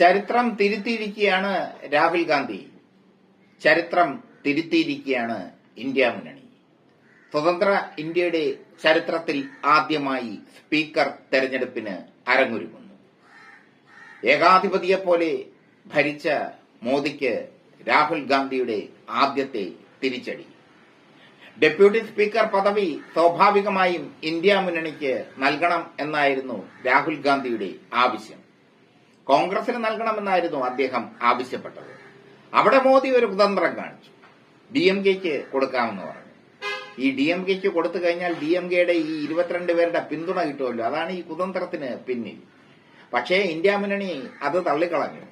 ചരിത്രം തിരുത്തിയിരിക്കുകയാണ് രാഹുൽ ഗാന്ധി. ചരിത്രം തിരുത്തിയിരിക്കുകയാണ് ഇന്ത്യ മുന്നണി. സ്വതന്ത്ര ഇന്ത്യയുടെ ചരിത്രത്തിൽ ആദ്യമായി സ്പീക്കർ തെരഞ്ഞെടുപ്പിന് അരങ്ങൊരുങ്ങുന്നു. ഏകാധിപതിയെ പോലെ ഭരിച്ച മോദിക്ക് രാഹുൽ ഗാന്ധിയുടെ ആദ്യത്തെ തിരിച്ചടി. ഡെപ്യൂട്ടി സ്പീക്കർ പദവി സ്വാഭാവികമായും ഇന്ത്യ മുന്നണിക്ക് നൽകണം എന്നായിരുന്നു രാഹുൽ ഗാന്ധിയുടെ ആവശ്യം. കോൺഗ്രസിന് നൽകണമെന്നായിരുന്നു അദ്ദേഹം ആവശ്യപ്പെട്ടത്. അവിടെ മോദി ഒരു കുതന്ത്രം കാണിച്ചു. ഡി എം കെക്ക് കൊടുക്കാമെന്ന് പറഞ്ഞു. ഈ ഡി എം കെക്ക് കൊടുത്തു കഴിഞ്ഞാൽ ഡി എം കെയുടെ ഈ ഇരുപത്തിരണ്ട് പേരുടെ പിന്തുണ കിട്ടുമല്ലോ. അതാണ് ഈ കുതന്ത്രത്തിന് പിന്നിൽ. പക്ഷേ ഇന്ത്യ മുന്നണി അത് തള്ളിക്കളഞ്ഞു.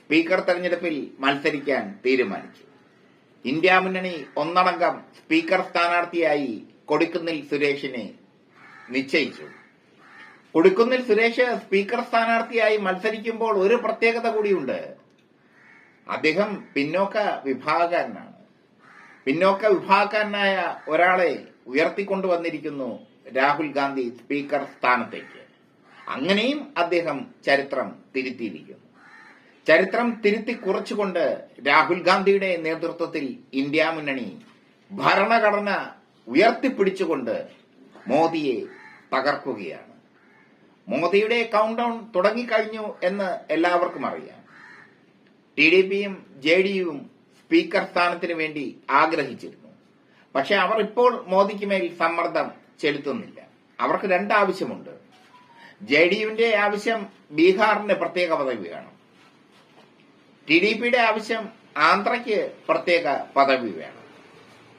സ്പീക്കർ തെരഞ്ഞെടുപ്പിൽ മത്സരിക്കാൻ തീരുമാനിച്ചു. ഇന്ത്യ മുന്നണി ഒന്നടങ്കം സ്പീക്കർ സ്ഥാനാർത്ഥിയായി കൊടുക്കുന്നിൽ സുരേഷിനെ നിശ്ചയിച്ചു. കൊടിക്കുന്നിൽ സുരേഷ് സ്പീക്കർ സ്ഥാനാർത്ഥിയായി മത്സരിക്കുമ്പോൾ ഒരു പ്രത്യേകത കൂടിയുണ്ട്. അദ്ദേഹം പിന്നോക്ക വിഭാഗക്കാരനാണ്. പിന്നോക്ക വിഭാഗക്കാരനായ ഒരാളെ ഉയർത്തിക്കൊണ്ടുവന്നിരിക്കുന്നു രാഹുൽ ഗാന്ധി സ്പീക്കർ സ്ഥാനത്തേക്ക്. അങ്ങനെയും അദ്ദേഹം ചരിത്രം തിരുത്തിയിരിക്കുന്നു. ചരിത്രം തിരുത്തി കുറച്ചുകൊണ്ട് രാഹുൽ ഗാന്ധിയുടെ നേതൃത്വത്തിൽ ഇന്ത്യ മുന്നണി ഭരണഘടന ഉയർത്തിപ്പിടിച്ചുകൊണ്ട് മോദിയെ തകർക്കുകയാണ്. മോദിയുടെ കൗണ്ട് ഡൗൺ തുടങ്ങിക്കഴിഞ്ഞു എന്ന് എല്ലാവർക്കും അറിയാം. ടി ഡി പിയും ജെ ഡി യുവും സ്പീക്കർ സ്ഥാനത്തിന് വേണ്ടി ആഗ്രഹിച്ചിരുന്നു. പക്ഷെ അവർ ഇപ്പോൾ മോദിക്ക് മേൽ സമ്മർദ്ദം ചെലുത്തുന്നില്ല. അവർക്ക് രണ്ടാവശ്യമുണ്ട്. ജെ ഡി യുവിന്റെ ആവശ്യം ബീഹാറിന് പ്രത്യേക പദവി വേണം. ടി ഡി പിയുടെ ആവശ്യം ആന്ധ്രയ്ക്ക് പ്രത്യേക പദവി വേണം.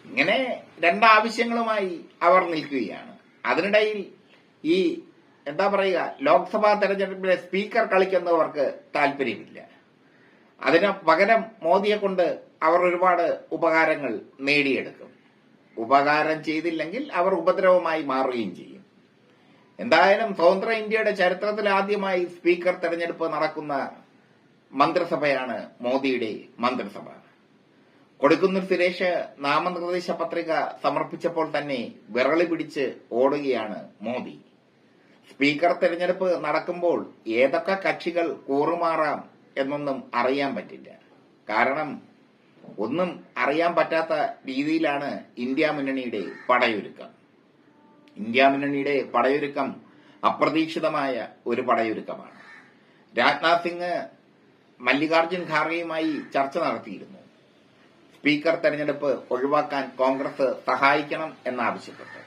ഇങ്ങനെ രണ്ടാവശ്യങ്ങളുമായി അവർ നിൽക്കുകയാണ്. അതിനിടയിൽ ഈ എന്താ പറയുക ലോക്സഭാ തെരഞ്ഞെടുപ്പിലെ സ്പീക്കർ കളിക്കുന്നവർക്ക് താല്പര്യമില്ല. അതിന് പകരം മോദിയെ കൊണ്ട് അവർ ഒരുപാട് ഉപകാരങ്ങൾ നേടിയെടുക്കും. ഉപകാരം ചെയ്തില്ലെങ്കിൽ അവർ ഉപദ്രവമായി മാറുകയും ചെയ്യും. എന്തായാലും സ്വതന്ത്ര ഇന്ത്യയുടെ ചരിത്രത്തിൽ ആദ്യമായി സ്പീക്കർ തെരഞ്ഞെടുപ്പ് നടക്കുന്ന മന്ത്രിസഭയാണ് മോദിയുടെ മന്ത്രിസഭ. കൊടുക്കുന്നിൽ സുരേഷ് നാമനിർദ്ദേശ പത്രിക സമർപ്പിച്ചപ്പോൾ തന്നെ വിരളി പിടിച്ച് ഓടുകയാണ് മോദി. സ്പീക്കർ തെരഞ്ഞെടുപ്പ് നടക്കുമ്പോൾ ഏതൊക്കെ കക്ഷികൾ കൂറുമാറാം എന്നൊന്നും അറിയാൻ പറ്റില്ല. കാരണം ഒന്നും അറിയാൻ പറ്റാത്ത രീതിയിലാണ് ഇന്ത്യ മുന്നണിയുടെ പടയൊരുക്കം. ഇന്ത്യ മുന്നണിയുടെ പടയൊരുക്കം അപ്രതീക്ഷിതമായ ഒരു പടയൊരുക്കമാണ്. രാജ്നാഥ് സിംഗ് മല്ലികാർജുൻ ഖാർഗെയുമായി ചർച്ച നടത്തിയിരുന്നു. സ്പീക്കർ തെരഞ്ഞെടുപ്പ് ഒഴിവാക്കാൻ കോൺഗ്രസ് സഹായിക്കണം എന്നാവശ്യപ്പെട്ടു.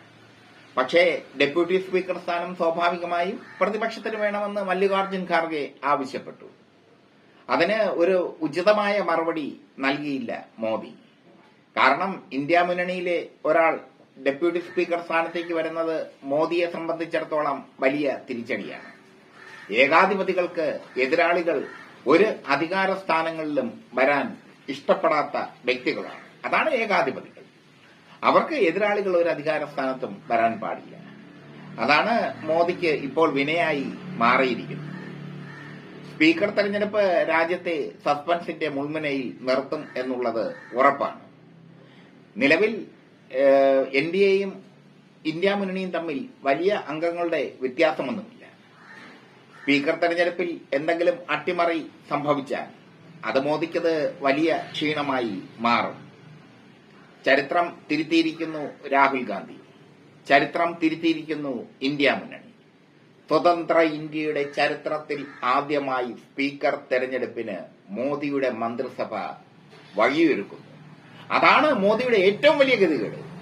പക്ഷേ ഡെപ്യൂട്ടി സ്പീക്കർ സ്ഥാനം സ്വാഭാവികമായും പ്രതിപക്ഷത്തിന് വേണമെന്ന് മല്ലികാർജുൻ ഖാർഗെ ആവശ്യപ്പെട്ടു. അതിന് ഒരു ഉചിതമായ മറുപടി നൽകിയില്ല മോദി. കാരണം ഇന്ത്യ മുന്നണിയിലെ ഒരാൾ ഡെപ്യൂട്ടി സ്പീക്കർ സ്ഥാനത്തേക്ക് വരുന്നത് മോദിയെ സംബന്ധിച്ചിടത്തോളം വലിയ തിരിച്ചടിയാണ്. ഏകാധിപതികൾക്ക് എതിരാളികൾ ഒരു അധികാര സ്ഥാനങ്ങളിലും വരാൻ ഇഷ്ടപ്പെടാത്ത വ്യക്തികളാണ്. അതാണ് ഏകാധിപതികൾ അവർക്ക് എതിരാളികൾ ഒരു അധികാര സ്ഥാനത്തും വരാൻ പാടില്ല. അതാണ് മോദിക്ക് ഇപ്പോൾ വിനയായി മാറിയിരിക്കുന്നത്. സ്പീക്കർ തെരഞ്ഞെടുപ്പ് രാജ്യത്തെ സസ്പെൻസിന്റെ മുൾമുനയിൽ നിർത്തും എന്നുള്ളത് ഉറപ്പാണ്. നിലവിൽ എൻ ഡി എയും ഇന്ത്യ മുന്നണിയും തമ്മിൽ വലിയ അംഗങ്ങളുടെ വ്യത്യാസമൊന്നുമില്ല. സ്പീക്കർ തെരഞ്ഞെടുപ്പിൽ എന്തെങ്കിലും അട്ടിമറി സംഭവിച്ചാൽ അത് മോദിക്കത് വലിയ ക്ഷീണമായി മാറും. ചരിത്രം തിരുത്തിയിരിക്കുന്നു രാഹുൽ ഗാന്ധി. ചരിത്രം തിരുത്തിയിരിക്കുന്നു ഇന്ത്യ മുന്നണി. സ്വതന്ത്ര ഇന്ത്യയുടെ ചരിത്രത്തിൽ ആദ്യമായി സ്പീക്കർ തെരഞ്ഞെടുപ്പിന് മോദിയുടെ മന്ത്രിസഭ വഴിയൊരുക്കുന്നു. അതാണ് മോദിയുടെ ഏറ്റവും വലിയ ഗതികേട്.